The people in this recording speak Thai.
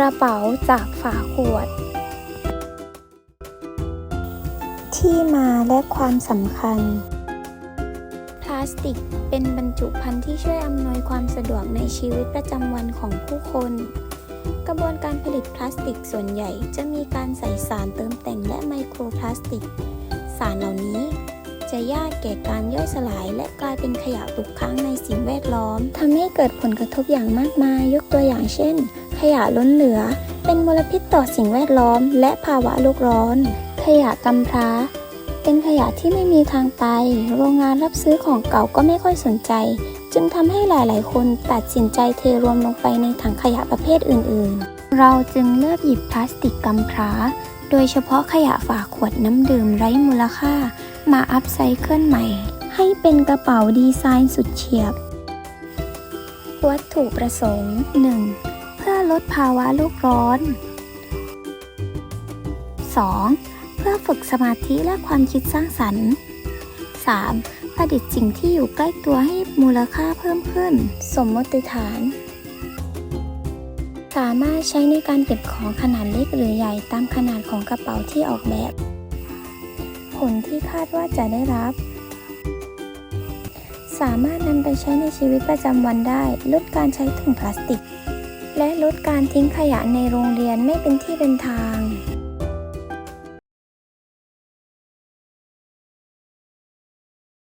กระเป๋าจากฝาขวด ที่มาและความสำคัญ พลาสติกเป็นบรรจุภัณฑ์ที่ช่วยอำนวยความสะดวกในชีวิตประจำวันของผู้คน กระบวนการผลิตพลาสติกส่วนใหญ่จะมีการใส่สารเติมแต่งและไมโครพลาสติก สารเหล่านี้จะยากแก่การย่อยสลายและกลายเป็นขยะตกค้างในสิ่งแวดล้อมทำให้เกิดผลกระทบอย่างมากมายยกตัวอย่างเช่น ขยะล้นเหลือ เป็นมลพิษต่อสิ่งแวดล้อม และภาวะโลกร้อน ขยะกำพร้า เป็นขยะที่ไม่มีทางไป โรงงานรับซื้อของเก่าก็ไม่ค่อยสนใจ จึงทำให้หลาย ๆ คนตัดสินใจเทรวมลงไปในถังขยะประเภทอื่น ๆ เราจึงเลือกหยิบพลาสติกกำพร้า โดยเฉพาะขยะฝาขวดน้ำดื่มไร้มูลค่า มาอัพไซเคิลใหม่ ให้เป็นกระเป๋าดีไซน์สุดเฉียบ วัตถุประสงค์ 1. ่อลดภาวะโลกร้อน 2. เพื่อฝึกสมาธิและความคิดสร้างสรรค์ 3. ประดิษฐ์สิ่งที่อยู่ใกล้ตัวให้มูลค่าเพิ่มขึ้น สมมติฐาน สามารถใช้ในการเก็บของขนาดเล็กหรือใหญ่ตามขนาดของกระเป๋าที่ออกแบบ ผลที่คาดว่าจะได้รับ สามารถนำไปใช้ในชีวิตประจำวันได้ ลดการใช้ถุงพลาสติก และลดการทิ้งขยะในโรงเรียนไม่เป็นที่เป็นทาง